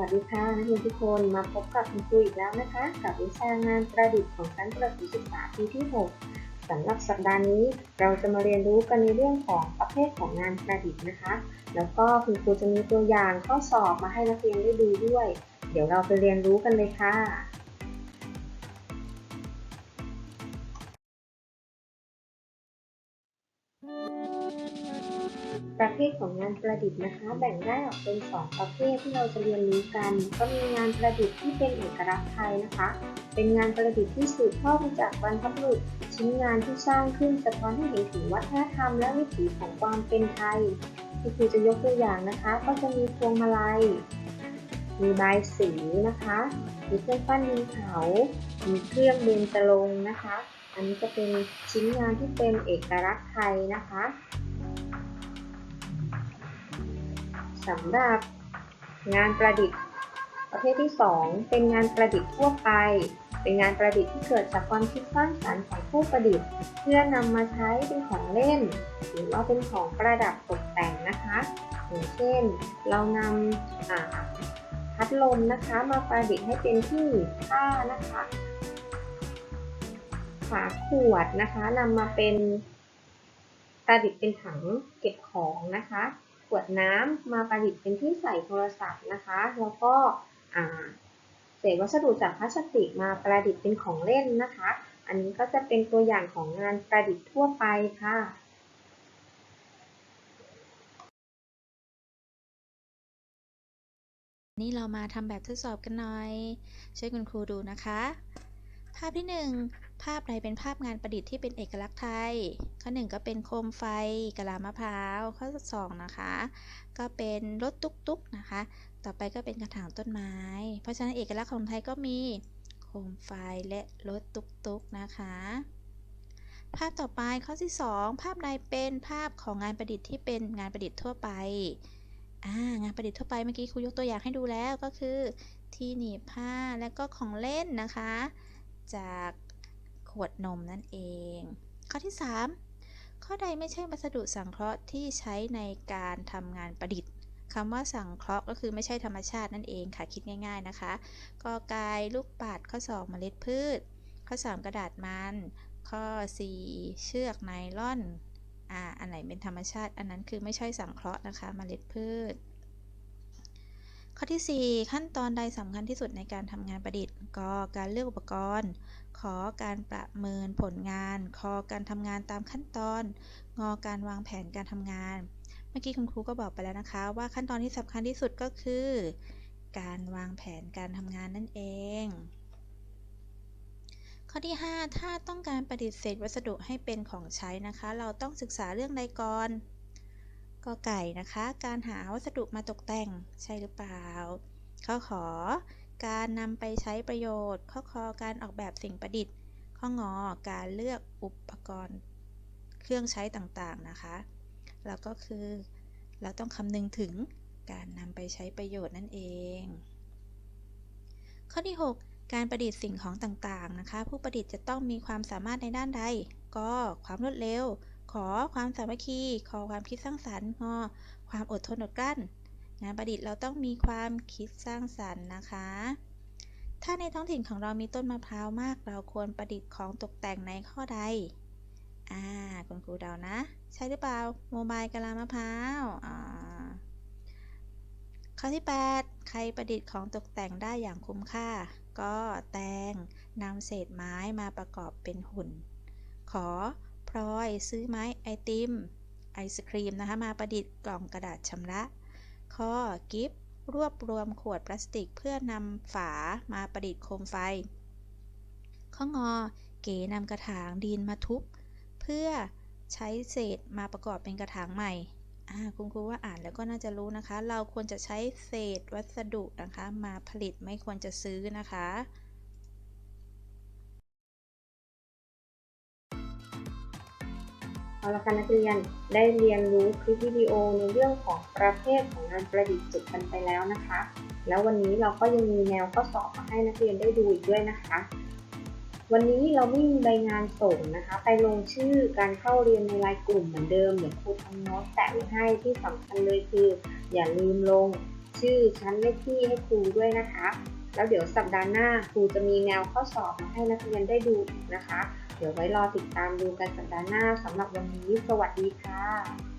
วัสดีค่ะนักเรียนทุกคนมาพบกับคุณครูอีกแล้วนะคะ กับวิชางานประดิษฐ์ของชั้นประถมศึกษาปีที่ 6สำหรับสัปดาห์นี้ เราจะมาเรียนรู้กันในเรื่องของประเภทของงานประดิษฐ์นะคะ แล้วก็คุณครูจะมีตัวอย่างข้อสอบมาให้นักเรียนได้ดูด้วย เดี๋ยวเราไปเรียนรู้กันเลยค่ะ ประเภทของงานประดิษฐ์นะคะ แบ่งได้ออกเป็น 2 ประเภทที่เราจะเรียนรู้กัน ก็มีงานประดิษฐ์ที่เป็นเอกลักษณ์ไทยนะคะ เป็นงานประดิษฐ์ที่สืบทอดมาจากบรรพบุรุษชิ้นงานที่สร้างขึ้นสะท้อนให้เห็นถึงวัฒนธรรมและวิถีของความเป็นไทยที่ครูจะยกตัวอย่างนะคะ ก็จะมีพวงมาลัย มีใบสีนะคะ มีเครื่องปั้นดินเผา มีเครื่องเบญจรงค์นะคะ อันนี้จะเป็นชิ้นงานที่เป็นเอกลักษณ์ไทยนะคะ สำหรับงานประดิษฐ์ ประเภทที่ 2 เป็นงานประดิษฐ์ทั่วไป เป็นงานประดิษฐ์ที่เกิดจากความคิดสร้างสรรค์ของผู้ประดิษฐ์ เพื่อนำมาใช้เป็นของเล่น หรือว่าเป็นของประดับตกแต่งนะคะอย่างเช่น เรานำอ่าพัดลมนะคะมาประดิษฐ์ให้เป็นที่หนีบผ้านะคะฝาขวดนะคะนำมาเป็นประดิษฐ์เป็นถังเก็บของนะคะ วดน้ำมาประดิษฐ์เป็นที่ใส่โทรศัพท์นะคะ แล้วก็เศษวัสดุจากพลาสติกมาประดิษฐ์เป็นของเล่นนะคะ อันนี้ก็จะเป็นตัวอย่างของงานประดิษฐ์ทั่วไปค่ะนี่เรามาทำแบบทดสอบกันหน่อย ช่วยคุณครูดูนะคะ ภาพที่ 1 ภาพใดเป็นภาพงานประดิษฐ์ที่เป็นเอกลักษณ์ไทย ข้อ 1 ก็เป็นโคมไฟกะลามะพร้าว ข้อ 2 นะคะ ก็เป็นรถตุ๊กๆนะคะ ต่อไปก็เป็นกระถางต้นไม้ เพราะฉะนั้นเอกลักษณ์ของไทยก็มีโคมไฟและรถตุ๊กๆนะคะ ภาพต่อไปข้อที่ 2 ภาพใดเป็นภาพของงานประดิษฐ์ที่เป็นงานประดิษฐ์ทั่วไปางานประดิษฐ์ทั่วไปเมื่อกี้ครูยกตัวอย่างให้ดูแล้วก็คือที่หนีบผ้าและก็ของเล่นนะคะ จาก วดนมนั่นเอง ข้อที่ 3 ข้อใดไม่ใช่วัสดุสังเคราะห์ที่ใช้ในการทำงานประดิษฐ์คำว่าสังเคราะห์ก็คือไม่ใช่ธรรมชาตินั่นเองค่ะ คิดง่าย ๆนะคะกอไก่ลูกปัดข้อ 2 เมล็ดพืช ข้อ 3 กระดาษมัน ข้อ 4 เชือกไนล่อนอ่าอันไหนเป็นธรรมชาติ อันนั้นคือไม่ใช่สังเคราะห์นะคะ เมล็ดพืช ข้อที่ 4 ขั้นตอนใดสำคัญที่สุดในการทำงานประดิษฐ์กการเลือกอุปกรณ์ ขอการประเมินผลงานคอการทำงานตามขั้นตอน งอการวางแผนการทำงาน เมื่อกี้คุณครูก็บอกไปแล้วนะคะ ว่าขั้นตอนที่สำคัญที่สุดก็คือ การวางแผนการทำงานนั่นเอง ข้อที่ 5 ถ้าต้องการประดิษฐ์เศษวัสดุให้เป็นของใช้นะคะ เราต้องศึกษาเรื่องใดก่อน ก็ไก่นะคะ การหาวัสดุมาตกแต่งใช่หรือเปล่า ข้อขอ การนำไปใช้ประโยชน์ ข้อคอการออกแบบสิ่งประดิษฐ์ ข้องอการเลือกอุปกรณ์เครื่องใช้ต่างๆนะคะ แล้วก็คือเราต้องคำนึงถึงการนำไปใช้ประโยชน์นั่นเอง ข้อที่ 6 การประดิษฐ์สิ่งของต่างๆนะคะ ผู้ประดิษฐ์จะต้องมีความสามารถในด้านใด ก็ความรวดเร็ว ขอความสามัคคี ขอความคิดสร้างสรรค์งอความอดทนอดกลั้น งานประดิษฐ์เราต้องมีความคิดสร้างสรรค์นะคะ ถ้าในท้องถิ่นของเรามีต้นมะพร้าวมาก เราควรประดิษฐ์ของตกแต่งในข้อใด อ่าคุณครูเดานะ ใช่หรือเปล่า โมบายกะลามะพร้าว อ่า ข้อที่ 8 ใครประดิษฐ์ของตกแต่งได้อย่างคุ้มค่า ก็แตงนำเศษไม้มาประกอบเป็นหุ่น ขอ ลอย ซื้อไม้ไอติม ไอศครีมนะคะ มาประดิษฐ์กล่องกระดาษชำระ ข้อกิฟรวบรวมขวดพลาสติกเพื่อนำฝามาประดิษฐ์โคมไฟ ข้องอ เก๋นำกระถางดินมาทุบเพื่อใช้เศษมาประกอบเป็นกระถางใหม่คุณครูว่าอ่านแล้วก็น่าจะรู้นะคะ เราควรจะใช้เศษวัสดุนะคะ มาผลิตไม่ควรจะซื้อนะคะ เอาละค่ะนักเรียนได้เรียนรู้คลิปวิดีโอในเรื่องของประเภทของงานประดิษฐ์จบกันไปแล้วนะคะ แล้ววันนี้เราก็ยังมีแนวข้อสอบมาให้นักเรียนได้ดูอีกด้วยนะคะ วันนี้เราไม่มีใบงานส่งนะคะ ไปลงชื่อการเข้าเรียนในรายกลุ่มเหมือนเดิมเดี๋ยวครูทำโน้ตแปะไว้ให้ที่สำคัญเลยคือ อย่าลืมลงชื่อชั้นเลขที่ให้ครูด้วยนะคะ แล้วเดี๋ยวสัปดาห์หน้าครูจะมีแนวข้อสอบมาให้นักเรียนได้ดูนะคะ เดี๋ยวไว้รอติดตามดูกันสัปดาห์หน้าสำหรับวันนี้ สวัสดีค่ะ